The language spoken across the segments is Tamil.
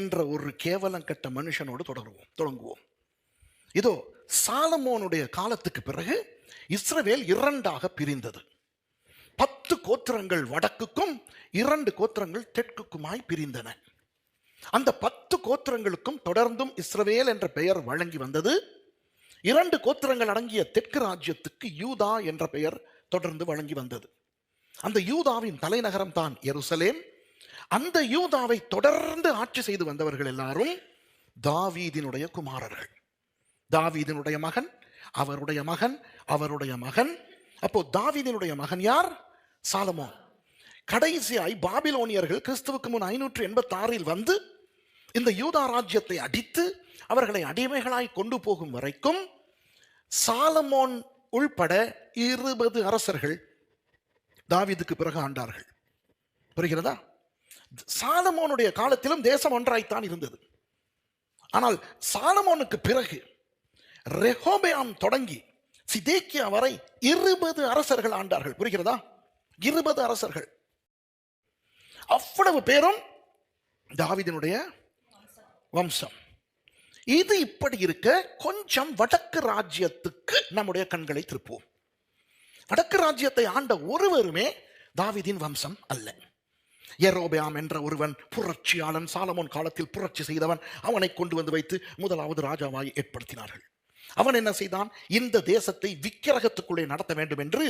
என்ற ஒரு கேவலம் கட்ட மனுஷனோடு தொடருவோம் தொடங்குவோம். இதோ சாலமோனுடைய காலத்துக்கு பிறகு இஸ்ரவேல் இரண்டாக பிரிந்தது. பத்து கோத்திரங்கள் வடக்குக்கும் இரண்டு கோத்திரங்கள் தெற்குக்குமாய் பிரிந்தன. அந்த பத்து கோத்திரங்களுக்கும் தொடர்ந்தும் இஸ்ரவேல் என்ற பெயர் வழங்கி வந்தது. இரண்டு கோத்திரங்கள் அடங்கிய தெற்கு ராஜ்யத்துக்கு யூதா என்ற பெயர் தொடர்ந்து வழங்கி வந்தது. அந்த யூதாவின் தலைநகரம் தான் எருசலேம். அந்த யூதாவை தொடர்ந்து ஆட்சி செய்து வந்தவர்கள் எல்லாரும் தாவீதினுடைய குமாரர்கள். தாவீதினுடைய மகன் அவருடைய மகன் அவருடைய மகன். அப்போ தாவீதினுடைய மகன் யார்? சாலமோ கடைசியாய் பாபிலோனியர்கள் கிறிஸ்துவுக்கு முன் ஐநூற்று எண்பத்தி ஆறில் வந்து இந்த யூதா ராஜ்யத்தை அடித்து அவர்களை அடிமைகளாய் கொண்டு போகும் வரைக்கும் சாலமோன் உள்பட இருபது அரசர்கள் தாவீதுக்கு பிறகு ஆண்டார்கள். புரிகிறதா? சாலமோனுடைய காலத்திலும் தேசம் ஒன்றாய்த்தான் இருந்தது. ஆனால் சாலமோனுக்கு பிறகு ரெஹோபியாம் தொடங்கி சிதேக்கியா வரை இருபது அரசர்கள் ஆண்டார்கள். புரிகிறதா? இருபது அரசர்கள். அவ்வளவு பேரும் தாவிதனுடைய வம்சம். இது இப்படி இருக்க கொஞ்சம் வடக்கு ராஜ்யத்துக்கு நம்முடைய கண்களை திருப்புவோம். வடக்கு ராஜ்யத்தை ஆண்ட ஒருவருமே தாவிதின் வம்சம் அல்ல. எரோபியாம் என்ற ஒருவன் புரட்சியாளன் சாலமோன் காலத்தில் புரட்சி செய்தவன் அவனை கொண்டு வந்து வைத்து முதலாவது ராஜாவாய் ஏற்படுத்தினார்கள். அவன் என்ன செய்தான்? இந்த தேசத்தை விக்கிரகத்துக்குள்ளே நடத்த வேண்டும் என்று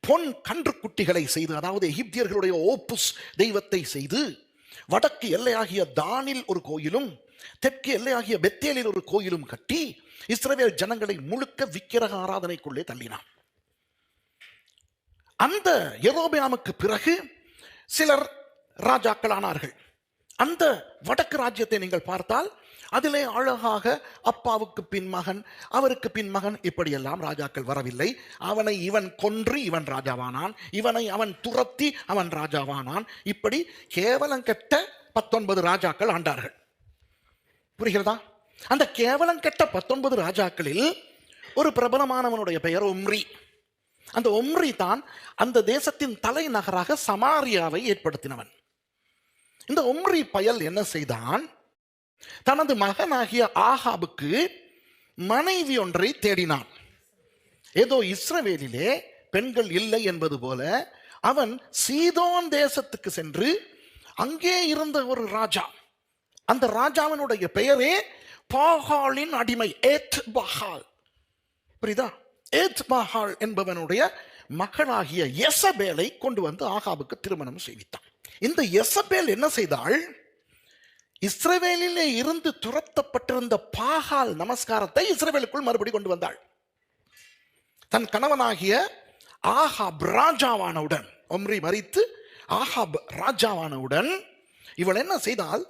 பொன் கன்றுக்குட்டிகளை செய்து அதாவது எகிப்தியர்களுடைய ஓப்புஸ் தெய்வத்தை செய்து வடக்கு எல்லையாகிய தானில் ஒரு கோயிலும் தெற்கு எல்லையாகிய பெத்தேலில் ஒரு கோயிலும் கட்டி இஸ்ரவேல் ஜனங்களை முழுக்க விக்கிரக ஆராதனைக்குள்ளே தள்ளினான். அந்த எரோபியாமுக்கு பிறகு சிலர் ராஜாக்கள் ஆனார்கள் அந்த வடக்கு ராஜ்யத்தை நீங்கள் பார்த்தால் அதிலே அழகாக அப்பாவுக்கு பின் மகன் அவருக்கு பின் மகன் இப்படியெல்லாம் ராஜாக்கள் வரவில்லை. அவனை இவன் கொன்று இவன் ராஜாவானான் இவனை அவன் துரத்தி அவன் ராஜாவானான். இப்படி கேவலம் கெட்ட பத்தொன்பது ராஜாக்கள் ஆண்டார்கள். புரிகிறதா? அந்த கேவலம் கெட்ட பத்தொன்பது ராஜாக்களில் ஒரு பிரபலமானவனுடைய பெயர் ஒம்ரி அந்த ஒம்ரி தான் அந்த தேசத்தின் தலைநகராக சமாரியாவை ஏற்படுத்தினவன். இந்த உம்ரி பயல் என்ன செய்தான்? தனது மகனாகிய ஆகாபுக்கு மனைவி ஒன்றை தேடினான். ஏதோ இஸ்ரவேலிலே பெண்கள் இல்லை என்பது போல அவன் சீதோன் தேசத்துக்கு சென்று அங்கே இருந்த ஒரு ராஜா அந்த ராஜாவினுடைய பெயரே பாகாலின் அடிமை ஏத் பஹால் புரியுதா? ஏத் பஹால் என்பவனுடைய மகனாகிய எசபேலை கொண்டு வந்து ஆகாபுக்கு திருமணம் செய்வித்தான். இந்த எசபேல் என்ன செய்தாள்? இஸ்ரவேலிலே இருந்து துரத்தப்பட்டிருந்த பாகால் நமஸ்காரத்தை இஸ்ரேவேலுக்குள் மறுபடி கொண்டு வந்தாள். தன் கணவனாகிய ஆஹாப் ராஜாவானவுடன் ஒம்ரி மறித்து ஆஹாப் ராஜாவானவுடன் இவள் என்ன செய்தால்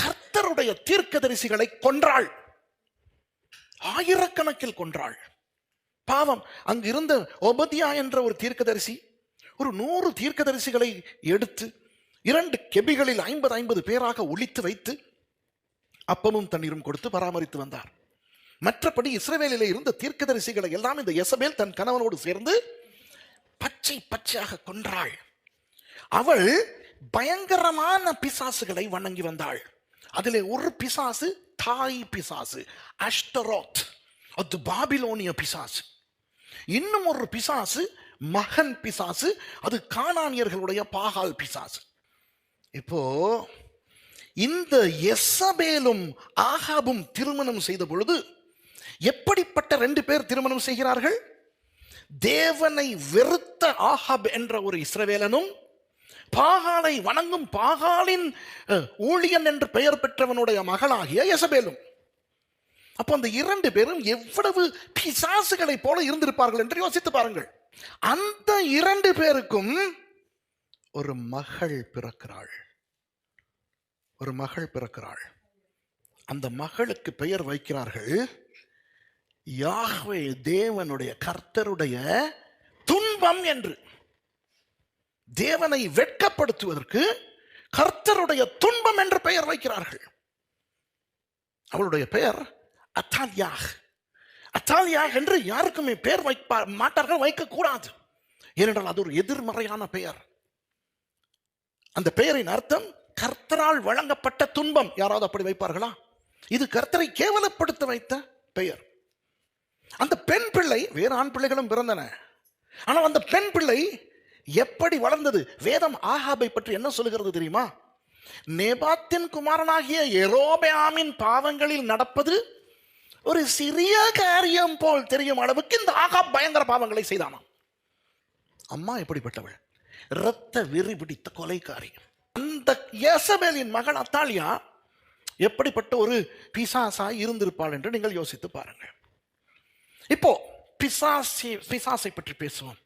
கர்த்தருடைய தீர்க்கதரிசிகளை கொன்றாள். ஆயிரக்கணக்கில் கொன்றாள். பாவம் அங்கு இருந்த ஒபதியா என்ற ஒரு தீர்க்கதரிசி ஒரு நூறு தீர்க்கதரிசிகளை எடுத்து இரண்டு கெபிகளில் ஐம்பது ஐம்பது பேராக ஒழித்து வைத்து அப்பமும் தண்ணீரும் கொடுத்து பராமரித்து வந்தார். மற்றபடி இஸ்ரேவேலில் இருந்த தீர்க்கதரிசிகளை எல்லாம் இந்த எசபேல் தன் கணவனோடு சேர்ந்து பச்சை பச்சையாக கொன்றாள். அவள் பயங்கரமான பிசாசுகளை வணங்கி வந்தாள். அதிலே ஒரு பிசாசு தாய் பிசாசு அஷ்டரோத் அது பாபிலோனிய பிசாசு. இன்னும் ஒரு பிசாசு மகன் பிசாசு அது காணானியர்களுடைய பாகால் பிசாசு. இப்போ இந்த எசபேலும் ஆகாபும் திருமணம் செய்த பொழுது எப்படிப்பட்ட ரெண்டு பேர் திருமணம் செய்கிறார்கள்? தேவனை வெறுத்த ஆஹாப் என்ற ஒரு இஸ்ரவேலனும் பாகாலை வணங்கும் பாகாலின் ஊழியன் என்று பெயர் பெற்றவனுடைய மகளாகிய எசபேலும் அப்போ அந்த இரண்டு பேரும் எவ்வளவு பிசாசுகளைப் போல இருந்திருப்பார்கள் என்று யோசித்து பாருங்கள். அந்த இரண்டு பேருக்கும் ஒரு மகள் பிறக்கிறாள். ஒரு மகள் பிறக்கிறாள். அந்த மகளுக்கு பெயர் வைக்கிறார்கள் யாஹ்வே தேவனுடைய கர்த்தருடைய துன்பம் என்று. தேவனை வெட்கப்படுத்துவதற்கு கர்த்தருடைய துன்பம் என்று பெயர் வைக்கிறார்கள். அவளுடைய பெயர் அத்தாலியாக் அத்தாலியாக் என்று யாருக்குமே பெயர் வைப்பா மாட்டார்கள் வைக்கக்கூடாது. ஏனென்றால் அது ஒரு எதிர்மறையான பெயர். அந்த பெயரின் அர்த்தம் கர்த்தரால் வழங்கப்பட்ட துன்பம். யாராவது அப்படி வைப்பார்களா? இது கர்த்தரை கேவலப்படுத்த வைத்த பெயர். அந்த பெண் பிள்ளை வேறு ஆண் பிள்ளைகளும் பிறந்தன. ஆனால் அந்த பெண் பிள்ளை எப்படி வளர்ந்தது? வேதம் ஆகாபை பற்றி என்ன சொல்லுகிறது தெரியுமா? நேபாத்தின் குமாரனாகிய எரோபியாமின் பாவங்களில் நடப்பது ஒரு சிறிய காரியம் போல் தெரியும் அளவுக்கு இந்த ஆகா பயங்கர பாவங்களை செய்தானாம். அம்மா எப்படிப்பட்டவள்? இரத்த வெறி பிடித்த கொலைக்காரி அந்த யேசபேலின் மகள் அத்தாலியா எப்படிப்பட்ட ஒரு பிசாசாய் இருந்திருப்பாள் என்று நீங்கள் யோசித்து பாருங்கள். இப்போ பிசாசி பிசாசை பற்றி பேசுவோம்.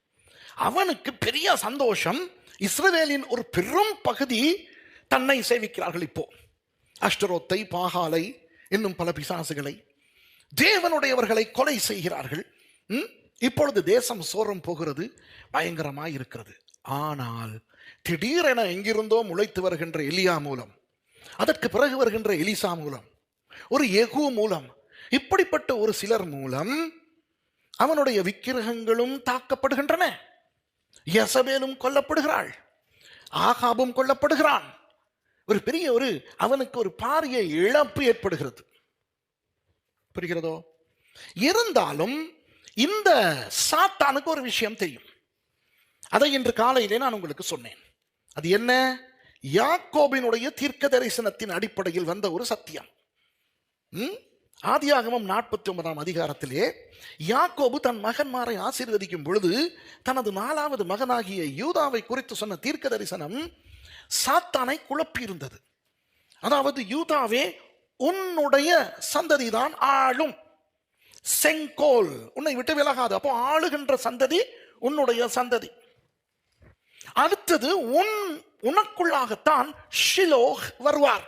அவனுக்கு பெரிய சந்தோஷம் இஸ்ரவேலின் ஒரு பெரும் பகுதி தன்னை சேவிக்கிறார்கள் இப்போ. அஷ்டரோத்தை பாகாலை இன்னும் பல பிசாசுகளை. தேவனுடையவர்களை கொலை செய்கிறார்கள். இப்பொழுது தேசம் சோரம் போகிறது பயங்கரமாக இருக்கிறது. ஆனால் திடீரென எங்கிருந்தோ முளைத்து வருகின்ற எலியா மூலம் அதற்கு பிறகு வருகின்ற எலிசா மூலம் ஒரு எகு மூலம் இப்படிப்பட்ட ஒரு சிலர் மூலம் அவனுடைய விக்கிரகங்களும் தாக்கப்படுகின்றன. யசபேலும் கொல்லப்படுகிறாள் ஆகாபும் கொல்லப்படுகிறான். ஒரு பெரிய ஒரு அவனுக்கு ஒரு பாரிய இழப்பு ஏற்படுகிறது. புரிகிறதோ? இருந்தாலும் இந்த சாத்தானுக்கு ஒரு விஷயம் தெரியும். அதை இன்று காலையிலே நான் உங்களுக்கு சொன்னேன். அது என்ன? யாக்கோபினுடைய தீர்க்க தரிசனத்தின் அடிப்படையில் வந்த ஒரு சத்தியம். ஆதியாகமம் நாற்பத்தி ஒன்பதாம் அதிகாரத்திலே யாக்கோபு தன் மகன்மாரை ஆசீர்வதிக்கும் பொழுது தனது நாலாவது மகனாகிய யூதாவை குறித்து சொன்ன தீர்க்க தரிசனம் சாத்தானை குழப்பியிருந்தது. அதாவது யூதாவே உன்னுடைய சந்ததிதான் ஆளும். செங்கோல். உன்னை விட்டு விலகாது. அப்போ ஆளுகின்ற சந்ததி உன்னுடைய சந்ததி. அடுத்தது உன் உனக்குள்ளாகத்தான் ஷிலோஹ் வருவார்.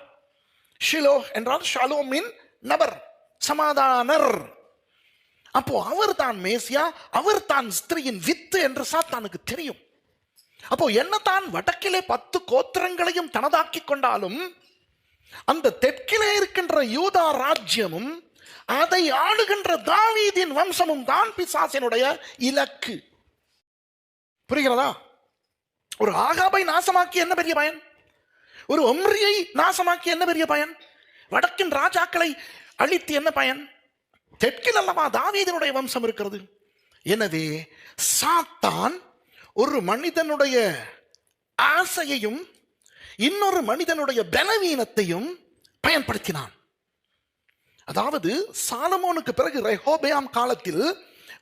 ஷிலோஹ் என்றால் ஷலோமின் நபர் சமாதானர். அப்போ அவர் தான் மேசியா அவர் தான் ஸ்திரியின் வித்து என்று சாத்தானுக்கு தெரியும். அப்போ என்னதான் வடக்கிலே பத்து கோத்திரங்களையும் தனதாக்கி கொண்டாலும் அந்த தெற்கிலே இருக்கின்ற யூதா ராஜ்யமும் அதை ஆளுகின்ற தாவீதின் வம்சமும் தான் பிசாசினுடைய இலக்கு. புரிகிறதா? ஒரு ஆகாபை நாசமாக்கி என்ன பெரிய பயன்? ஒரு ஒம்ரியை நாசமாக்கி என்ன பெரிய பயன்? வடக்கின் ராஜாக்களை அழித்து என்ன பயன்? தெற்கில் அல்லவா தாவீதனுடைய வம்சம் இருக்கிறது. எனவே சாத்தான் ஒரு மனிதனுடைய ஆசையையும் இன்னொரு மனிதனுடைய பலவீனத்தையும் பயன்படுத்தினான். அதாவது சாலமோனுக்கு பிறகு ரெஹோபயாம் காலத்தில்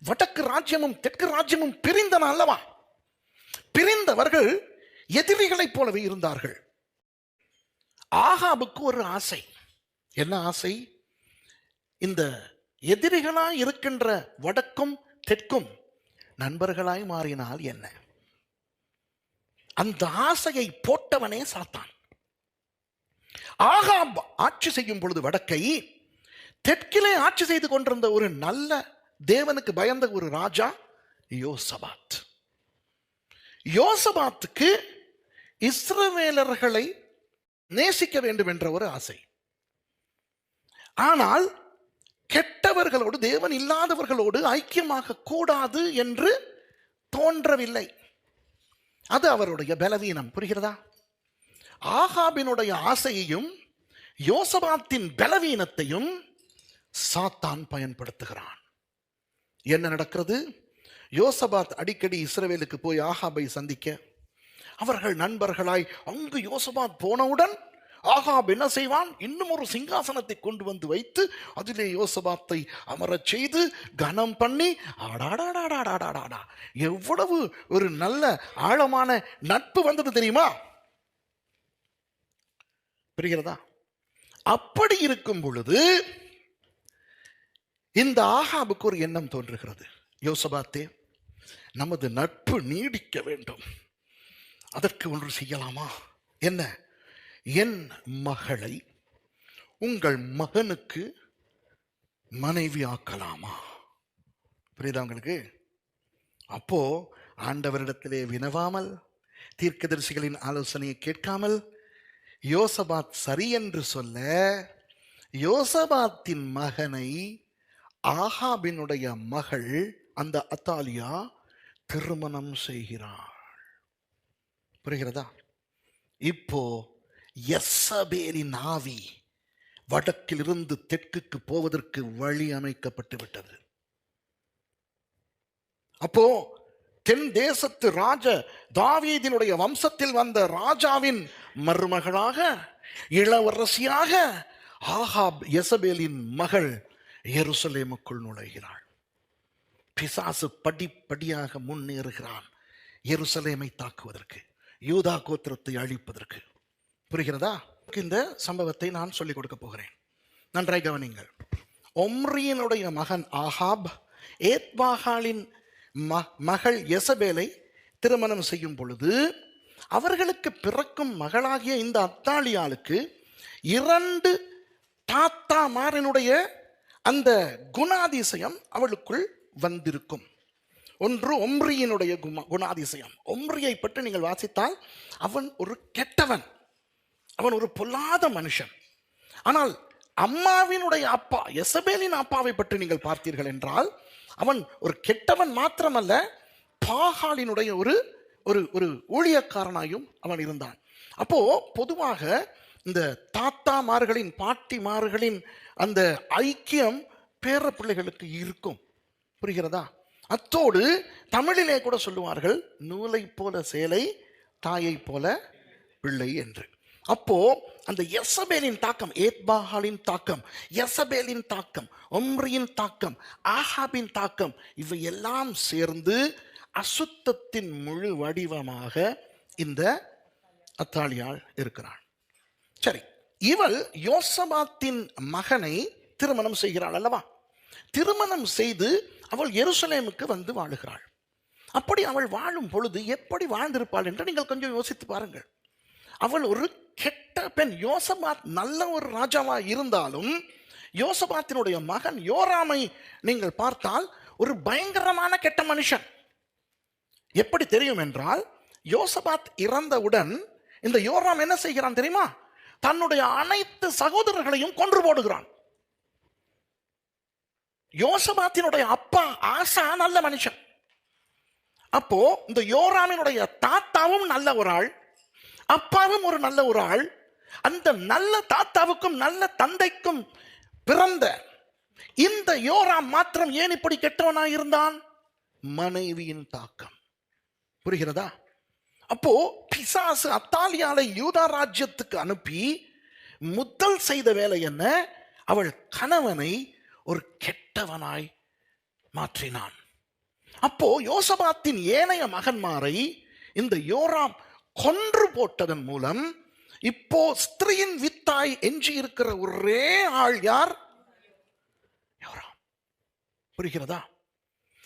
வடக்கு ராஜ்யமும் தெற்கு ராஜ்யமும் பிரிந்தன அல்லவா? பிரிந்தவர்கள் எதிரிகளைப் போலவே இருந்தார்கள். ஆகாபுக்கு ஒரு ஆசை. என்ன ஆசை? இந்த எதிரிகளாய் இருக்கின்ற வடக்கும் தெற்கும் நண்பர்களாய் மாறினால் என்ன? அந்த ஆசையை போட்டவனே சாத்தான். ஆகாப் ஆட்சி செய்யும் பொழுது வடக்கை தெற்கிலே ஆட்சி செய்து கொண்டிருந்த ஒரு நல்ல தேவனுக்கு பயந்த ஒரு ராஜா யோசபாத். யோசபாத்துக்கு இஸ்ரவேலர்களை நேசிக்க வேண்டும் என்ற ஒரு ஆசை. ஆனால் கெட்டவர்களோடு தேவன் இல்லாதவர்களோடு ஐக்கியமாக கூடாது என்று தோன்றவில்லை. அது அவருடைய பலவீனம். புரிகிறதா? ஆகாபினுடைய ஆசையையும் யோசபாத்தின் பலவீனத்தையும் சாத்தான் பயன்படுத்துகிறான். என்ன நடக்கிறது? யோசபாத் அடிக்கடி இஸ்ரவேலுக்கு போய் ஆகாபை சந்திக்க அவர்கள் நண்பர்களாய் அங்கு யோசபாத் போனவுடன் ஆகாப் என்ன செய்வான்? இன்னும் ஒரு சிங்காசனத்தை கொண்டு வந்து வைத்து அதிலே யோசபாத்தை அமரச் செய்து கனம் பண்ணி ஆடாடாடாடாடாடாடா எவ்வளவு ஒரு நல்ல ஆழமான நட்பு வந்தது தெரியுமா? புரிகிறதா? அப்படி இருக்கும் பொழுது இந்த ஆகாபுக்கு ஒரு எண்ணம் தோன்றுகிறது. யோசபாத்தே நமது நட்பு நீடிக்க வேண்டும். அதற்கு ஒன்று செய்யலாமா? என்ன? என் மகளை உங்கள் மகனுக்கு மனைவி ஆக்கலாமா புரியுதா உங்களுக்கு? அப்போ ஆண்டவரிடத்திலே வினவாமல் தீர்க்கதரிசிகளின் ஆலோசனையை கேட்காமல் யோசபாத் சரி என்று சொல்ல யோசபாத்தின் மகனை ஆஹாபினுடைய மகள் அந்த அத்தாலியா திருமணம் செய்கிறாள். புரிகிறதா? இப்போ எஸ்ஸபேலின் ஆவி வடக்கிலிருந்து தெற்குக்கு போவதற்கு வழி அமைக்கப்பட்டு விட்டது. அப்போ தென் தேசத்து ராஜ தாவீதினுடைய வம்சத்தில் வந்த ராஜாவின் மருமகளாக இளவரசியாக ஆஹாப் எசபேலின் மகள் எருசலேமுக்குள் நுழைகிறாள். பிசாசு படிப்படியாக முன்னேறுகிறான். எருசலேமை தாக்குவதற்கு யூதா கோத்திரத்தை அழிப்பதற்கு. புரிகிறதா? இந்த சம்பவத்தை நான் சொல்லிக் கொடுக்க போகிறேன். நன்றாய் கவனிங்கள் ஒம்ரியனுடைய மகன் ஆஹாப் ஏத்வாகாலின் ம மகள் எசபேலை திருமணம் செய்யும் பொழுது அவர்களுக்கு பிறக்கும் மகளாகிய இந்த அத்தாளியாளுக்கு இரண்டு தாத்தா மாறினுடைய அந்த குணாதிசயம் அவளுக்குள் வந்திருக்கும். ஒன்று ஒம்ரியினுடைய குமா குணாதிசயம். ஒம்ரியை பற்றி நீங்கள் வாசித்தால் அவன் ஒரு கெட்டவன். அவன் ஒரு பொல்லாத மனுஷன். ஆனால் அம்மாவினுடைய அப்பா எசபேலின் அப்பாவை பற்றி நீங்கள் பார்த்தீர்கள் என்றால் அவன் ஒரு கெட்டவன் மாத்திரமல்ல பாகாலினுடைய ஒரு ஒரு ஒரு ஊழியக்காரனாயும் அவன் இருந்தான். அப்போ பொதுவாக இந்த தாத்தாமார்களின் பாட்டிமார்களின் அந்த ஐக்கியம் பேர பிள்ளைகளுக்கு இருக்கும். புரிகிறதா? அத்தோடு தமிழிலே கூட சொல்லுவார்கள் நூலை போல சேலை தாயை போல பிள்ளை என்று. அப்போ அந்த எசபேலின் தாக்கம் ஏத்பாகாலின் தாக்கம் எசபேலின் தாக்கம் ஒம்ரியின் தாக்கம் ஆஹாபின் தாக்கம் இவை எல்லாம் சேர்ந்து அசுத்தத்தின் முழு வடிவமாக இந்த அத்தாளியாள் இருக்கிறாள். சரி இவள் யோசபாத்தின் மகனை திருமணம் செய்கிறாள் அல்லவா? திருமணம் செய்து அவள் எருசலேமுக்கு வந்து வாழுகிறாள். அப்படி அவள் வாழும் பொழுது எப்படி வாழ்ந்திருப்பாள் என்று நீங்கள் கொஞ்சம் யோசித்து பாருங்கள். அவள் ஒரு கெட்ட பெண். யோசபாத் நல்ல ஒரு ராஜாவா இருந்தாலும் யோசபாத்தினுடைய மகன் யோராமை நீங்கள் பார்த்தால் ஒரு பயங்கரமான கெட்ட மனுஷன். எப்படி தெரியும் என்றால் யோசபாத் இறந்தவுடன் இந்த யோராம் என்ன செய்கிறான் தெரியுமா? தன்னுடைய அனைத்து சகோதரர்களையும் கொன்று போடுகிறான். யோசபாத்தினுடைய அப்பா ஆசா நல்ல மனுஷன். அப்போ இந்த யோராமினுடைய தாத்தாவும் நல்ல ஒரு ஆள் அப்பாவும் ஒரு நல்ல ஒரு ஆள் அந்த நல்ல தாத்தாவுக்கும் நல்ல தந்தைக்கும் பிறந்த இந்த யோராம் மாத்திரம் ஏன் இப்படி கெட்டவனாக இருந்தான்? மனைவியின் தாக்கம். புரிகிறதா? அப்போ பிசாசு அத்தாலியாலை யூதா ராஜ்யத்துக்கு அனுப்பி முதல் செய்த வேலை என்ன? அவள் கணவனை ஒரு கெட்டவனாய் மாற்றினான். அப்போ யோசபாத்தின் ஏனைய மகன்மாரை இந்த யோராம் கொன்று போட்டதன் மூலம் இப்போ ஸ்திரீயின் வித்தாய் எஞ்சி இருக்கிற ஒரே ஆள் யார்? யோராம். புரிகிறதா?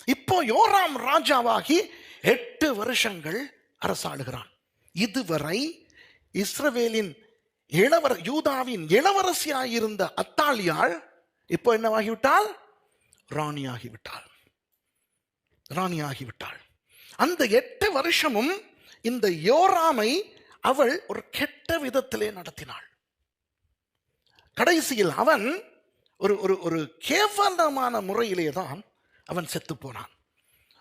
இப்போ யோராம் ராஜாவாகி எட்டு வருஷங்கள் அரசாளுகிறான். இதுவரை இஸ்ரவேலின் இளவர யூதாவின் இளவரசியாயிருந்த அத்தாலியாள் இப்போ என்னவாகிவிட்டால்? ராணியாகிவிட்டாள். ராணியாகிவிட்டாள். அந்த எட்டு வருஷமும் இந்த யோராமை அவள் ஒரு கெட்ட விதத்திலே நடத்தினாள். கடைசியில் அவன் ஒரு ஒரு ஒரு கேவலமான முறையிலே தான் அவன் செத்து போனான்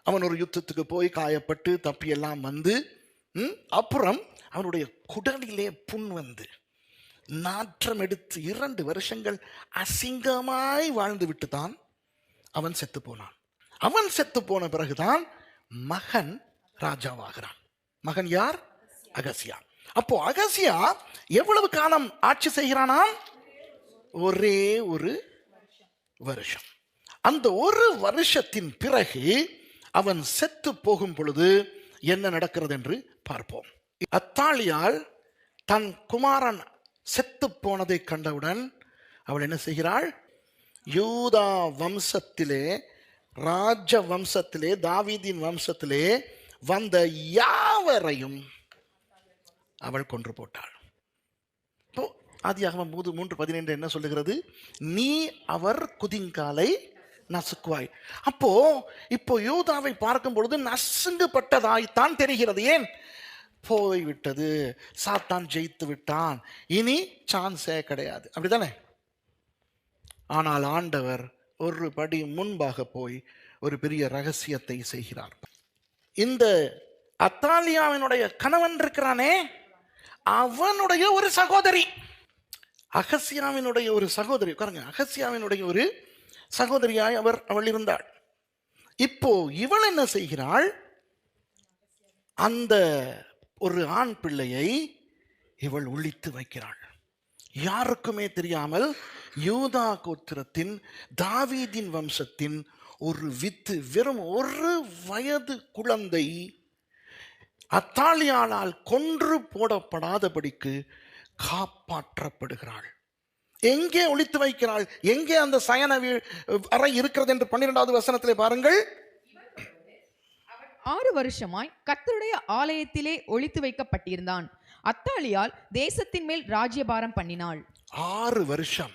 அவன் ஒரு யுத்தத்துக்கு போய் காயப்பட்டு தப்பியெல்லாம் வந்து அப்புறம் அவனுடைய குடலிலே புண் வந்து நாற்றம் எடுத்து இரண்டு வருஷங்கள் அசிங்கமாய் வாழ்ந்து விட்டு தான் அவன் செத்து போனான். அவன் செத்து போன பிறகுதான் மகன் ராஜாவாகிறான். மகன் யார்? அகசியா. அப்போ அகசியா எவ்வளவு காலம் ஆட்சி செய்கிறானாம்? ஒரே ஒரு வருஷம். அந்த ஒரு வருஷத்தின் பிறகு அவன் செத்து போகும் பொழுது என்ன நடக்கிறது என்று பார்ப்போம். அத்தாளியால் தன் குமாரன் செத்து போனதை கண்டவுடன் அவள் என்ன செய்கிறாள்? யூதா வம்சத்திலே ராஜ வம்சத்திலே தாவீதின் வம்சத்திலே வந்த யாவரையும் அவள் கொன்று போட்டாள். இப்போ ஆதியாக மூது மூன்று பதினைந்து என்ன சொல்லுகிறது? நீ அவர் குதிங்காலை நசுக்குவாய். அப்போ இப்போ யூதாவை பார்க்கும் பொழுது நசுங்குப்பட்டதாய்த்தான் தெரிகிறது. ஏன்? போய்விட்டது சாத்தான் ஜெயித்து விட்டான். இனி சான்ஸே கிடையாது. அப்படிதானே ஆனால் ஆண்டவர் ஒரு படி முன்பாக போய் ஒரு பெரிய ரகசியத்தை செய்கிறார். இந்த அத்தாலியாவினுடைய கணவன் இருக்கிறானே அவனுடைய ஒரு சகோதரி. அகசியாவினுடைய ஒரு சகோதரி உட்காருங்க. அகசியாவினுடைய ஒரு சகோதரியாய் அவர் அவள் இருந்தாள். இப்போ இவள் என்ன செய்கிறாள்? அந்த ஒரு ஆண் பிள்ளையை இவள் ஒழித்து வைக்கிறாள். யாருக்குமே தெரியாமல் யூதா கோத்திரத்தின் தாவீதின் வம்சத்தின் ஒரு வித்து வெறும் ஒரு வயது குழந்தை அத்தாலியாளால் கொன்று போடப்படாதபடிக்கு காப்பாற்றப்படுகிறாள். எங்கே ஒழித்து வைக்கிறாள்? எங்கே அந்த சயன அறை இருக்கிறது என்று பன்னிரெண்டாவது வசனத்திலே பாருங்கள். ஆறு வருஷமாய் கர்த்தருடைய ஆலயத்திலே ஒழித்து வைக்கப்பட்டிருந்தான். அத்தாலியால் தேசத்தின் மேல் ராஜ்யபாரம் பண்ணினாள். ஆறு வருஷம்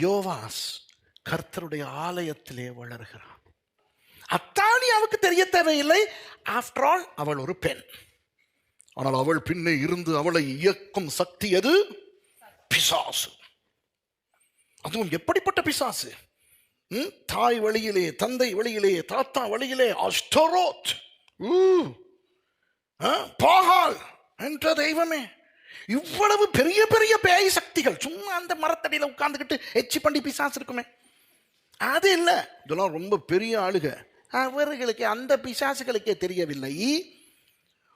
யோவாஸ் கர்த்தருடைய ஆலயத்திலே வளர்கிறான். அத்தாலியாவுக்கு தெரிய தேவையில்லை. ஆஃப்டர் ஆல் அவள் ஒரு பெண். ஆனால் அவள் பின்னே இருந்து அவளை இயக்கும் சக்தி எது? பிசாசு. அதுவும் எப்படிப்பட்ட பிசாசு? தாய் வழியிலே தந்தை வழியிலே தாத்தா வழியிலே. ஆ, பாகால் என்ற தெய்வமே. இவ்வளவு பெரிய பெரிய பேய் சக்திகள். சும்மா அந்த மரத்தடியில உட்கார்ந்துக்கிட்டு எச்சி பண்ணி பிசாசு இருக்குமே. அது இல்ல. இதெல்லாம் ரொம்ப பெரிய ஆளுக. அவர்களுக்கு அந்த பிசாசுகளுக்கே தெரியவில்லை.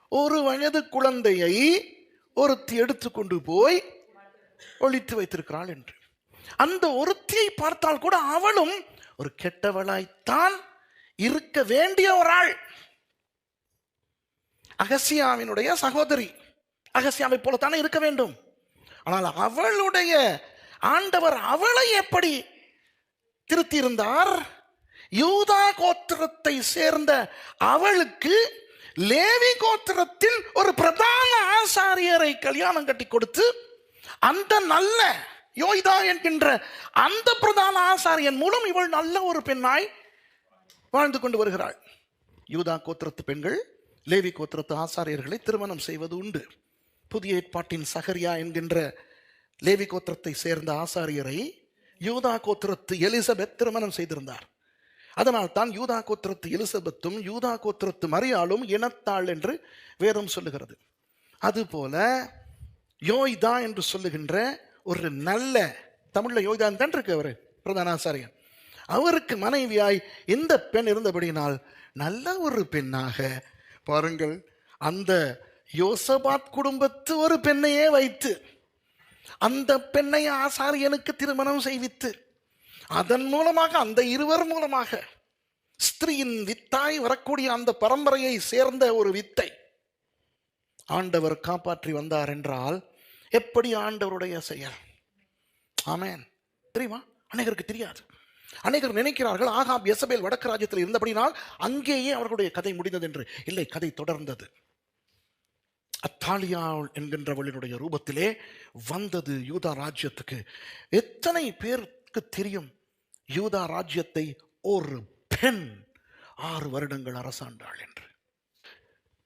ஒரு வயது குழந்தையை ஒருத்தி எடுத்துக்கொண்டு போய் ஒளித்து வைத்திருக்கிறாள் என்று. அந்த ஒருத்தியை பார்த்தால் கூட அவளும் ஒரு கெட்டவளாய்த்தான் இருக்க வேண்டிய ஒரு ஆள் அகசியாவினுடைய சகோதரி. அகசியாவை போலத்தானே இருக்க வேண்டும். ஆனால் அவளுடைய ஆண்டவர் அவளை எப்படி திருத்தியிருந்தார்? யூதா கோத்திரத்தை சேர்ந்த அவளுக்கு லேவி கோத்திரத்தில் ஒரு பிரதான ஆசாரியரை கல்யாணம் கட்டி கொடுத்து அந்த நல்ல யோய்தா என்கின்ற அந்த பிரதான ஆசாரியன் மூலம் இவள் நல்ல ஒரு பெண்ணாய் வாழ்ந்து கொண்டு வருகிறாள். யூதா கோத்திரத்து பெண்கள் லேவி கோத்திரத்து ஆசாரியர்களை திருமணம் செய்வது உண்டு. புதிய ஏற்பாட்டின் சகரியா என்கின்ற லேவி கோத்திரத்தை சேர்ந்த ஆசாரியரை யூதா கோத்திரத்து எலிசபெத் திருமணம் செய்திருந்தார். அதனால் தான் யூதா கோத்திரத்து எலிசபெத்தும் யூதா கோத்திரத்து மரியாளும் இனத்தாள் என்று வேதம் சொல்லுகிறது. அதுபோல யோய்தா என்று சொல்லுகின்ற ஒரு நல்ல தமிழ்ல யோகிதான் தான் இருக்கு அவர் பிரதான ஆசாரியன் அவருக்கு மனைவியாய் இந்த பெண் இருந்தபடியினால் நல்ல ஒரு பெண்ணாக பாருங்கள் அந்த யோசபாத் குடும்பத்து ஒரு பெண்ணையே வைத்து அந்த பெண்ணை ஆசாரியனுக்கு திருமணம் செய்வித்து அதன் மூலமாக அந்த இருவர் மூலமாக ஸ்திரீயின் வித்தாய் வரக்கூடிய அந்த பரம்பரையை சேர்ந்த ஒரு வித்தை ஆண்டவர் காப்பாற்றி வந்தார் என்றால் எப்படி ஆண்டவருடைய செயல்? ஆமேன். தெரியுமா? அநேகருக்கு தெரியாது. அநேகர் நினைக்கிறார்கள் ஆகாப் எசபேல் வடக்கு ராஜ்யத்தில் இருந்தபடினால் அங்கேயே அவர்களுடைய கதை முடிந்தது என்று. இல்லை கதை தொடர்ந்தது. அத்தாலியாள் என்கின்றவளினுடைய ரூபத்திலே வந்தது யூதா ராஜ்யத்துக்கு. எத்தனை பேருக்கு தெரியும்? யூதா ராஜ்யத்தை ஒரு பெண் ஆறு வருடங்கள் அரசாண்டாள் என்று.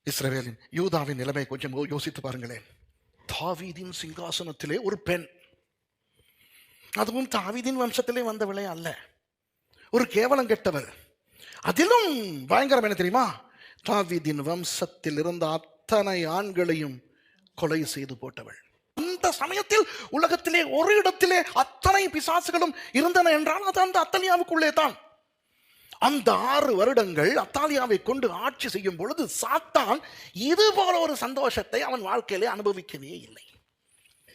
இஸ்ரவேலின் யூதாவின் நிலைமை கொஞ்சம் யோசித்து பாருங்களேன். தாவீதின் சிங்காசனத்திலே ஒரு பெண். அதுவும் தாவீதின் வம்சத்திலே வந்தவளே அல்ல. ஒரு கேவலம் கெட்டவள். அதிலும் பயங்கரம் என்ன தெரியுமா? தாவீதின் வம்சத்தில் இருந்த அத்தனை ஆண்களையும் கொலை செய்து போட்டவள். அந்த சமயத்தில் உலகத்திலே ஒரு இடத்திலே அத்தனை பிசாசுகளும் இருந்தன என்றால் அது அந்த அத்தனியாவுக்குள்ளே தான் அந்த ஆறு வருடங்கள் அத்தாலியாவை கொண்டு ஆட்சி செய்யும் பொழுது சாத்தான் இது போல ஒரு சந்தோஷத்தை அவன் வாழ்க்கையிலே அனுபவிக்கவே இல்லை.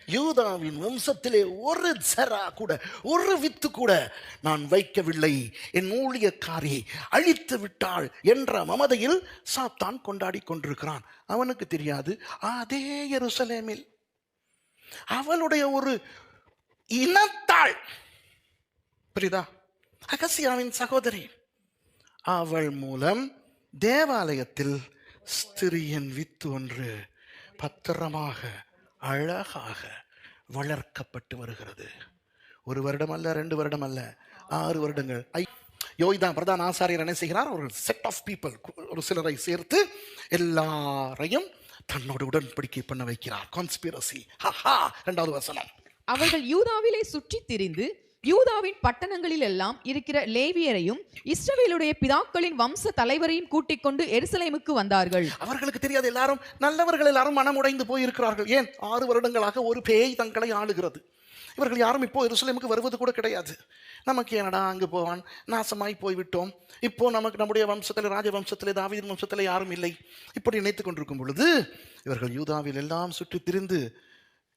யூதாவின் வம்சத்திலே ஒரு ஜரா கூட ஒரு வித்து கூட நான் வைக்கவில்லை. என் ஊழியக்காரி அழித்து விட்டாள் என்ற மமதையில் சாத்தான் கொண்டாடி கொண்டிருக்கிறான். அவனுக்கு தெரியாது அதே எருசலேமில். அவளுடைய ஒரு இனத்தாள் புரியுதா? அகசியாவின் சகோதரி. அவள் மூலம் தேவாலயத்தில் ஸ்திரியின் வித்து ஒன்று பத்திரமாக அழகாக வளர்க்கப்பட்டு வருகிறது. ஒரு வருடம் அல்ல ரெண்டு வருடம் அல்ல ஆறு வருடங்கள். ஐ யோய்தா பிரதான ஆசாரியர் என்ன செய்கிறார்? ஒரு செட் ஆஃப் பீப்புள் ஒரு சிலரை சேர்த்து எல்லாரையும் தன்னோட உடன்படிக்கை பண்ண வைக்கிறார். கான்ஸ்பிரசி ஹஹா ரெண்டாவது வசனம். அவர்கள் யூதாவிலே சுற்றி திரிந்து யூதாவின் பட்டணங்களில் எல்லாம் இருக்கிற லேவியரையும் இஸ்ரவேலுடைய பிதாக்களின் வம்ச தலைவரையும் கூட்டிக் கொண்டு எருசலேமுக்கு வந்தார்கள். அவர்களுக்கு தெரியாது எல்லாரும் நல்லவர்கள் எல்லாரும் மனமுடைந்து போயிருக்கிறார்கள். ஏன்? ஆறு வருடங்களாக ஒரு பேய் தங்களை ஆளுகிறது. இவர்கள் யாரும் இப்போ எருசலேமுக்கு வருவது கூட கிடையாது. நமக்கு என்னடா அங்கு போவான்? நாசமாய் போய்விட்டோம். இப்போ நமக்கு நம்முடைய வம்சத்தில் ராஜவம்சத்திலே தாவீதின் வம்சத்தில் யாரும் இல்லை. இப்படி நினைத்துக் கொண்டிருக்கும் பொழுது இவர்கள் யூதாவில் எல்லாம் சுற்றி திரிந்து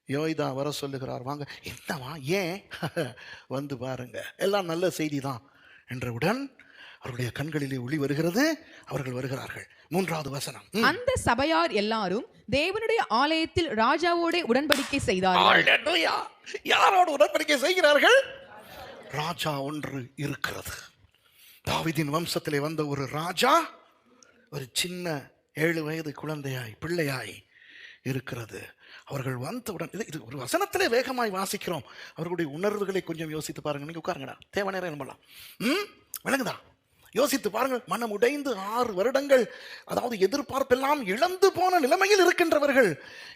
யோய்தா வர சொல்லுகிறார். வாங்க என்னவா ஏன் வந்து பாருங்க. எல்லாம் நல்ல செய்தி தான் என்றவுடன் அவருடைய கண்களிலே ஒளி வருகிறது. அவர்கள் வருகிறார்கள். மூன்றாவது வசனம். அந்த சபையார் எல்லாரும் தேவனுடைய ஆலயத்தில் ராஜாவோட உடன்படிக்கை செய்தார்கள். யாரோடு உடன்படிக்கை செய்கிறார்கள்? ராஜா ஒன்று இருக்கிறது. தாவீதின் வம்சத்திலே வந்த ஒரு ராஜா ஒரு சின்ன ஏழு வயது குழந்தையாய் பிள்ளையாய் இருக்கிறது. அவர்கள் வந்தவுடன் இது இது ஒரு வசனத்திலே வேகமாய் வாசிக்கிறோம். அவர்களுடைய உணர்வுகளை கொஞ்சம் யோசித்து பாருங்க நீங்கள் உட்காருங்கடா. தேவ நேரம் நம்பலாம் ம்? விளங்குதா? யோசித்து பாருங்கள். மனம் உடைந்து ஆறு வருடங்கள் அதாவது எதிர்பார்ப்பெல்லாம் இழந்து போன நிலைமையில் இருக்கின்றவர்கள்.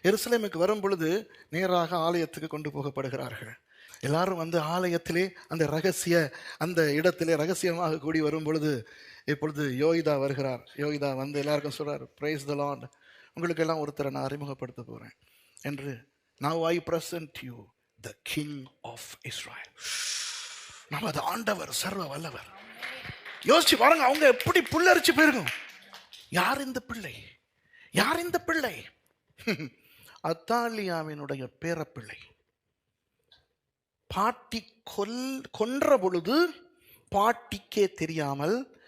எருசலேமுக்கு வரும் பொழுது நேராக ஆலயத்துக்கு கொண்டு போகப்படுகிறார்கள். எல்லாரும் வந்து ஆலயத்திலே அந்த ரகசிய அந்த இடத்திலே ரகசியமாக கூடி வரும் பொழுது இப்பொழுது யோகிதா வருகிறார். யோகிதா வந்து எல்லாருக்கும் சொல்கிறார் பிரைஸ் த லாண்ட் உங்களுக்கு எல்லாம் ஒருத்தரை நான் அறிமுகப்படுத்த போகிறேன் என்று now I present you the king of Israel நமது ஆண்டவர் சர்வ வல்லவர். யோசிச்சு பாருங்க அவங்க எப்படி புல்லரிச்சு போயிருக்கும். யார் இந்த பிள்ளை? யார் இந்த பிள்ளை? அத்தாலியாவினுடைய பேரப்பிள்ளை. பாட்டி கொல் கொன்ற பொழுது பாட்டிக்கே தெரியாமல்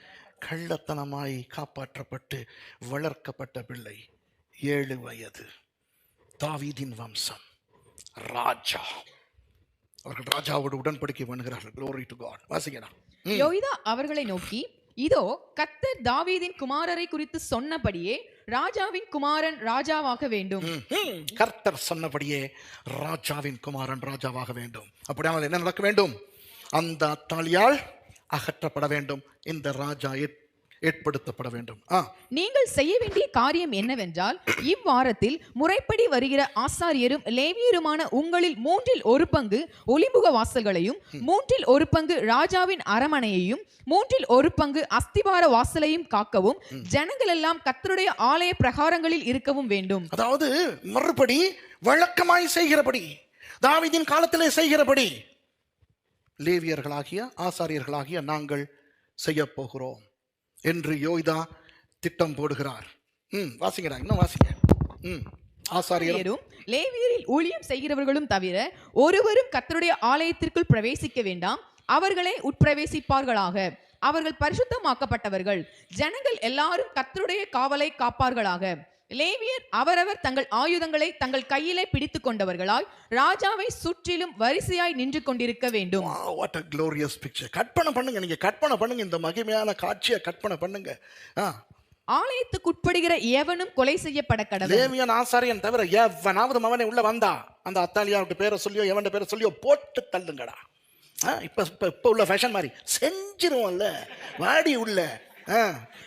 கள்ளத்தனமாய் காப்பாற்றப்பட்டு வளர்க்கப்பட்ட பிள்ளை. ஏழு வயது. தாவீதின் வம்சம். ராஜா. அவர்கள் ராஜாவோடு உடன்படிக்கை பண்ணுகிறார்கள். Glory to God. வாசிங்கடா. யோய்தா அவர்களை நோக்கி இதோ கத்தர் தாவீதின் குமாரரை குறித்து சொன்னபடியே ராஜாவின் குமாரன் ராஜாவாக வேண்டும். கர்த்தர் சொன்னபடியே ராஜாவின் குமாரன் ராஜாவாக வேண்டும். அப்படியானால் என்ன நடக்க வேண்டும்? அந்த அத்தாலியால் அகற்றப்பட வேண்டும். இந்த ராஜா ஏற்- ஏற்படுத்தப்பட வேண்டும். நீங்கள் செய்ய வேண்டிய காரியம் என்னவென்றால் இவ்வாரத்தில் முறைப்படி வருகிற ஆசாரியரும் லேவியருமான உங்களில் மூன்றில் ஒரு பங்கு ஒளிமுக வாசல்களையும் மூன்றில் ஒரு பங்கு ராஜாவின் அரமனையையும் மூன்றில் ஒரு பங்கு அஸ்திபார வாசலையும் காக்கவும் ஜனங்கள் எல்லாம் கத்தருடைய ஆலய பிரகாரங்களில் இருக்கவும் வேண்டும். அதாவது மறுபடி வழக்கமாய் செய்கிறபடி தாவீதின் காலத்திலே செய்கிறபடி லேவியர்களாகிய ஆசாரியர்களாகிய நாங்கள் செய்ய போகிறோம் என்று யோய்தா திட்டம் போடுகிறார். ம் வாசிங்கடா இன்னும் வாசிங்க. ம் ஆசாரியரும் லேவியரில் ஊழியம் செய்கிறவர்களும் தவிர ஒருவரும் கத்தருடைய ஆலயத்திற்குள் பிரவேசிக்க வேண்டாம். அவர்களே உட்பிரவேசிப்பார்களாக. அவர்கள் பரிசுத்தமாக்கப்பட்டவர்கள். ஜனங்கள் எல்லாரும் கத்தருடைய காவலை காப்பார்களாக. லேவியர் அவரவர் தங்கள் ஆயுதங்களை தங்கள் கையிலே பிடித்துக் கொண்டவர்களாய் ராஜாவை சுற்றிலும் வரிசையாய் நின்று கொண்டிருக்க வேண்டும் வாட் அ க்ளோரியஸ் பிக்சர் கற்பனை பண்ணுங்க நீங்க கற்பனை பண்ணுங்க. இந்த மகிமையான காட்சியை கற்பனை பண்ணுங்க. ஆ. ஆலயத்துக்கு உட்படுகிற எவனும் கொலை செய்யப்பட கடவுள் லேவியன் ஆசாரியன் தவிர எவனாவது மவனை உள்ள வந்தா அந்த அத்தாலியாவுடைய பேரை சொல்லியோ எவன் பேரை சொல்லியோ போட்டு தள்ளுங்கடா. இப்ப இப்ப இப்ப உள்ள ஃபேஷன் மாதிரி. செஞ்சிருவோம்ல. வாடி உள்ள.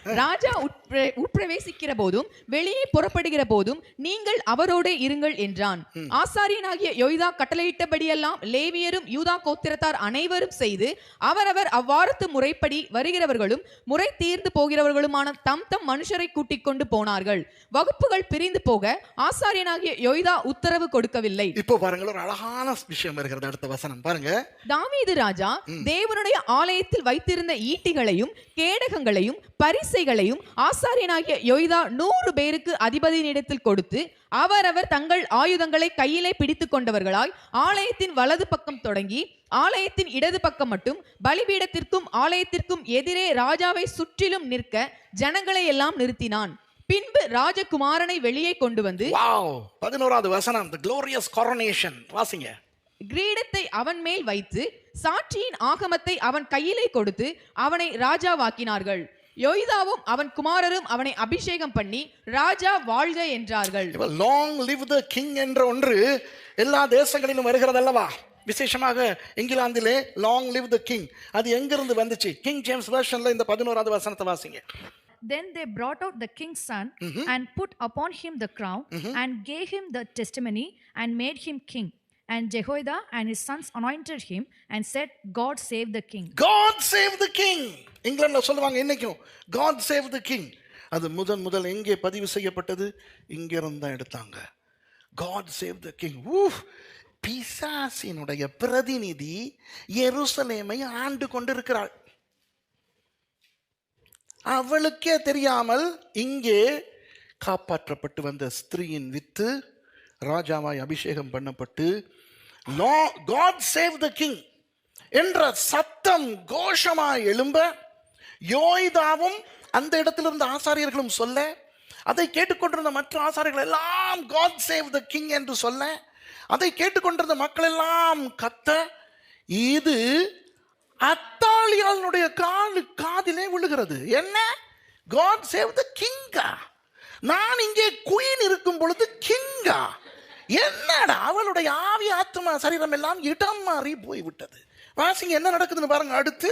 ராஜா உட்பிர- உட்பிரவேசிக்கிற போதும் வெளியே புறப்படுகிற போதும் நீங்கள் அவரோடே இருங்கள் என்றான். ஆசாரியனாகிய யோய்தா கட்டளையிட்டபடியெல்லாம் லேவியரும் யூதா கோத்திரத்தார் அனைவரும் செய்து அவரவர் அவ்வாரத்து முறைப்படி வருகிறவர்களும் முறை தீர்ந்து போகிறவர்களுமான தம் தம் மனுஷரை கூட்டிக் கொண்டு போனார்கள். வகுப்புகள் பிரிந்து போக ஆசாரியனாகிய யோய்தா உத்தரவு கொடுக்கவில்லை. இப்போ பாருங்கள் ஒரு அழகான விஷயம் வருகிறது அடுத்த வசனம். பாருங்க. தாவீது ராஜா தேவனுடைய ஆலயத்தில் வைத்திருந்த ஈட்டிகளையும் கேடகங்களையும் பரிசைகளையும் ஆசாரியனாகிய யோய்தா நூறு பேருக்கு அதிபதியினிடத்தில் கொடுத்து அவரவர் தங்கள் ஆயுதங்களை கையிலே பிடித்துக் கொண்டவர்களாய் ஆலயத்தின் வலது பக்கம் தொடங்கி ஆலயத்தின் இடது பக்கம் மட்டும் பலிபீடத்திற்கும் ஆலயத்திற்கும் எதிரே ராஜாவை சுற்றிலும் நிற்க ஜனங்களை எல்லாம் நிறுத்தினான். பின்பு ராஜகுமாரனை வெளியே கொண்டு வந்து பதினோராவது வசனம் the glorious coronation. வாசிங்க. கிரீடத்தை அவன் மேல் வைத்து சாட்சியின் ஆகமத்தை அவன் கையிலே கொடுத்து அவனை ராஜாவாக்கினார்கள். யோய்தாவும் அவன் குமாரரும் அவனை அபிஷேகம் பண்ணி ராஜா வாழ்க என்றார்கள். லாங் லிவ் த கிங் என்ற ஒன்று எல்லா தேசங்களிலும் வருகிறது அல்லவா விசேஷமாக இங்கிலாந்திலே லாங் லிவ் த கிங் அது எங்கிருந்து வந்துச்சு? கிங் ஜேம்ஸ் வெர்ஷன்ல இந்த பதினோராவது வசனத்தை வாசிங்க. Then they brought out the king's son and put upon him the crown and gave him the testimony and made him king. And Jehoiada and his sons anointed him and said, God save the king. God save the king. இங்கிலாந்தில் சொல்லுவாங்க இன்னைக்கும் God save the king. அது முதன் முதல் எங்கே பதிவு செய்யப்பட்டது? இங்கிருந்து தான் எடுத்தாங்க. காட் சேவ் த கிங் ஊஃப் பிசாசினுடைய பிரதிநிதி எருசலேமை ஆண்டு கொண்டிருக்கிறாள். அவளுக்கே தெரியாமல் இங்கே காப்பாற்றப்பட்டு வந்த ஸ்திரீயின் வித்து ராஜாவாய் அபிஷேகம் பண்ணப்பட்டு காட் சேவ் த கிங் என்ற சத்தம் கோஷமாய் எழும்ப யோய்தாவும் அந்த இடத்துல இருந்த ஆசாரியர்களும் சொல்ல அதை கேட்டுக்கொண்டிருந்த மற்ற ஆசாரியர்கள் எல்லாம் காட் சேவ் த கிங் என்று சொல்ல அதை கேட்டுக்கொண்டிருந்த மக்கள் எல்லாம் கத்த இது அத்தாளியாளுடைய காலு காதிலே விழுகிறது. என்ன? காட் சேவ் த கிங்கா நான் இங்கே குயின் இருக்கும் பொழுது கிங்கா என்னடா அவளுடைய ஆவி ஆத்மா சரீரம் எல்லாம் இடம் மாறி போய்விட்டது. வாசிங்க என்ன நடக்குதுன்னு பாருங்க அடுத்து.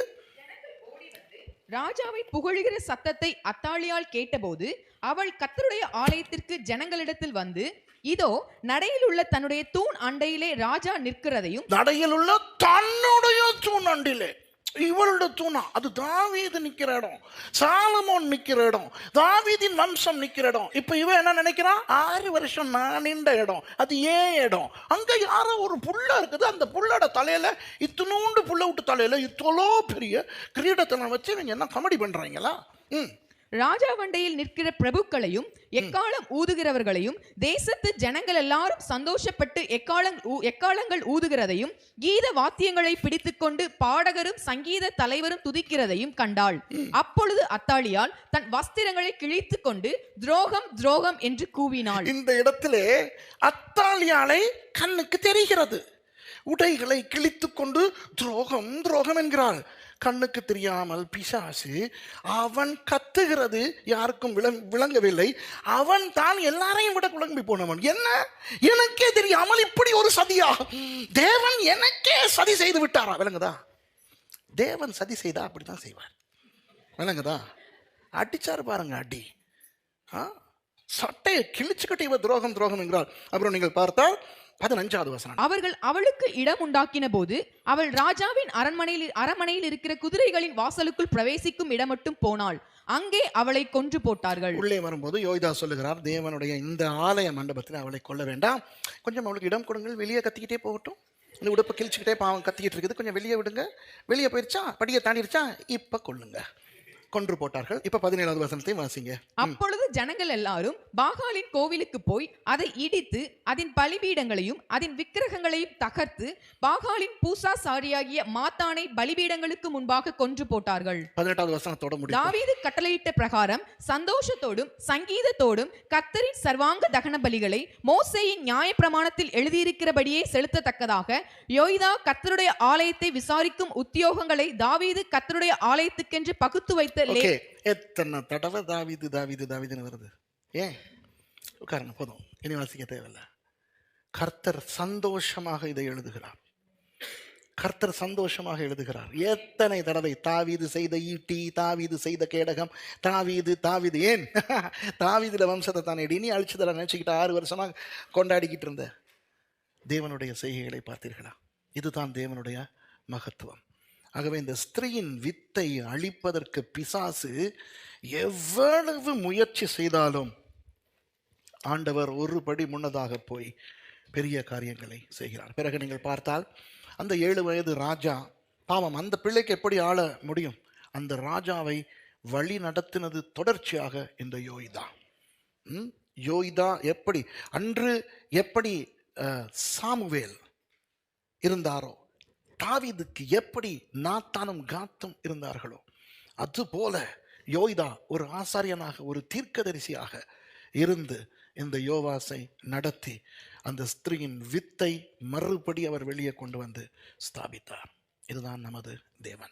ராஜாவை புகழுகிற சத்தத்தை அத்தாளியால் கேட்டபோது அவள் கர்த்தருடைய ஆலயத்திற்கு ஜனங்களிடத்தில் வந்து இதோ நடையில் உள்ள தன்னுடைய தூண் அண்டையிலே ராஜா நிற்கிறதையும் நடையில் உள்ள தன்னுடைய தூணண்டிலே இவளோட தூணா? அது தாவீது நிற்கிற இடம். சாலமோன் நிற்கிற இடம். தாவீதின் வம்சம் நிற்கிற இடம். இப்போ இவன் என்ன நினைக்கிறான்? ஆறு வருஷம் நான் நின்ற இடம். அது ஏன் இடம்? அங்கே யாரோ ஒரு புள்ள இருக்குது. அந்த புள்ளோட தலையில் இத்தினூண்டு புள்ள விட்டு தலையில் இத்தோலோ பெரிய கிரீடத்தை வச்சு இவங்க என்ன கமெடி பண்ணுறீங்களா ம். ராஜா வண்டையில் நிற்கிற பிரபுக்களையும் எக்காலம் ஊதுகிறவர்களையும் தேசத்து ஜனங்கள் எல்லாரும் சந்தோஷப்பட்டு எக்காலங் ஊ- எக்காலங்கள் ஊதுகிறதையும் கீத வாத்தியங்களை பிடித்துக்கொண்டு பாடகரும் சங்கீத தலைவரும் துதிக்கிறதையும் கண்டாள். அப்பொழுது அத்தாளியால் தன் வஸ்திரங்களை கிழித்து கொண்டு துரோகம் துரோகம் என்று கூவினாள். இந்த இடத்திலே அத்தாளியாலை கண்ணுக்கு தெரிகிறது. உடைகளை கிழித்து கொண்டு துரோகம் துரோகம் என்கிறாள் கண்ணுக்கு தெரியாமல் பிசாசு அவன் கத்துகிறது யாருக்கும் விளங்- விளங்கவில்லை. அவன் தான் எல்லாரையும் விட குழம்பி போனவன். என்ன? எனக்கே தெரியாமல் இப்படி ஒரு சதியா? தேவன் எனக்கே சதி செய்து விட்டாரா? விளங்குதா? தேவன் சதி செய்தா அப்படித்தான் செய்வார். விளங்குதா? அடிச்சாரு பாருங்க அடி. ஆ? சட்டையை கிழிச்சுக்கிட்டு இவ துரோகம் துரோகம் என்கிறார் அப்புறம் நீங்கள் பார்த்தால் பதினஞ்சாவது வசனம். அவர்கள் அவளுக்கு இடம் உண்டாக்கின போது அவள் ராஜாவின் அரண்மனையில் அரண்மனையில் இருக்கிற குதிரைகளின் வாசலுக்குள் பிரவேசிக்கும் இடம் மட்டும் போனாள். அங்கே அவளை கொன்று போட்டார்கள். உள்ளே வரும்போது யோய்தா சொல்லுகிறார் தேவனுடைய இந்த ஆலய மண்டபத்தில் அவளை கொல்ல வேண்டாம். கொஞ்சம் அவளுக்கு இடம் கொடுங்கள் வெளியே கத்திக்கிட்டே போகட்டும். இந்த உடுப்பை கிழிச்சுக்கிட்டே பாவம் கத்திக்கிட்டு இருக்குது. கொஞ்சம் வெளியே விடுங்க. வெளியே போயிருச்சா? படியை தாண்டிருச்சா? இப்ப கொல்லுங்க. கொன்று போட்டார்கள். இப்ப பதினேழாவது வசனத்தையும் வாசிங்க. அப்பொழுது ஜனங்கள் எல்லாரும் பாகாலின் கோவிலுக்கு போய் அதை இடித்து அதன் பலிபீடங்களையும் அதன் விக்கிரகங்களையும் தகர்த்து பாகாலின் பூசா சாரியாகிய மாத்தானை பலிபீடங்களுக்கு முன்பாக கொன்று போட்டார்கள். பதினெட்டாவது வசனத்தோட முடியும் தாவீது கட்டளையிட்ட பிரகாரம் சந்தோஷத்தோடும் சங்கீதத்தோடும் கர்த்தரின் சர்வாங்க தகன பலிகளை மோசேயின் நியாயப்பிரமாணத்தில் எழுதியிருக்கிறபடியே செலுத்தத்தக்கதாக யோய்தா கர்த்தருடைய ஆலயத்தை விசாரிக்கும் உத்தியோகங்களை தாவீது கர்த்தருடைய ஆலயத்துக்கென்று பகுத்து வைத்த ஓகே எத்தனை தடவை தாவிது தாவிது தாவிதுன்னு வருது? ஏன்? உட்காருங்க போதும். இனி வாசிக்க தேவையில்ல. கர்த்தர் சந்தோஷமாக இதை எழுதுகிறார். கர்த்தர் சந்தோஷமாக எழுதுகிறார். எத்தனை தடவை தாவீது செய்த ஈட்டி தாவீது செய்த கேடகம் தாவீது தாவீது ஏன்? தாவீதுல வம்சத்தை தானே இனி அழிச்சதில் நினச்சிக்கிட்டு ஆறு வருஷமா கொண்டாடிக்கிட்டு இருந்த தேவனுடைய செய்கைகளை பார்த்தீர்களா? இதுதான் தேவனுடைய மகத்துவம். ஆகவே இந்த ஸ்திரீயின் வித்தை அழிப்பதற்கு பிசாசு எவ்வளவு முயற்சி செய்தாலும் ஆண்டவர் ஒரு படி முன்னதாக போய் பெரிய காரியங்களை செய்கிறார். பிறகு நீங்கள் பார்த்தால் அந்த ஏழு வயது ராஜா பாவம் அந்த பிள்ளைக்கு எப்படி ஆள முடியும்? அந்த ராஜாவை வழி நடத்தினது தொடர்ச்சியாக இந்த யோய்தா. யோய்தா எப்படி அன்று எப்படி சாமுவேல் இருந்தாரோ தாவிதுக்கு எப்படி நாத்தானும் காத்தும் இருந்தார்களோ அதுபோல யோய்தா ஒரு ஆசாரியனாக ஒரு தீர்க்கதரிசியாக இருந்து இந்த யோவாசை நடத்தி அந்த ஸ்திரீயின் வித்தை மறுபடி அவர் வெளியே கொண்டு வந்து ஸ்தாபித்தார். இதுதான் நமது தேவன்.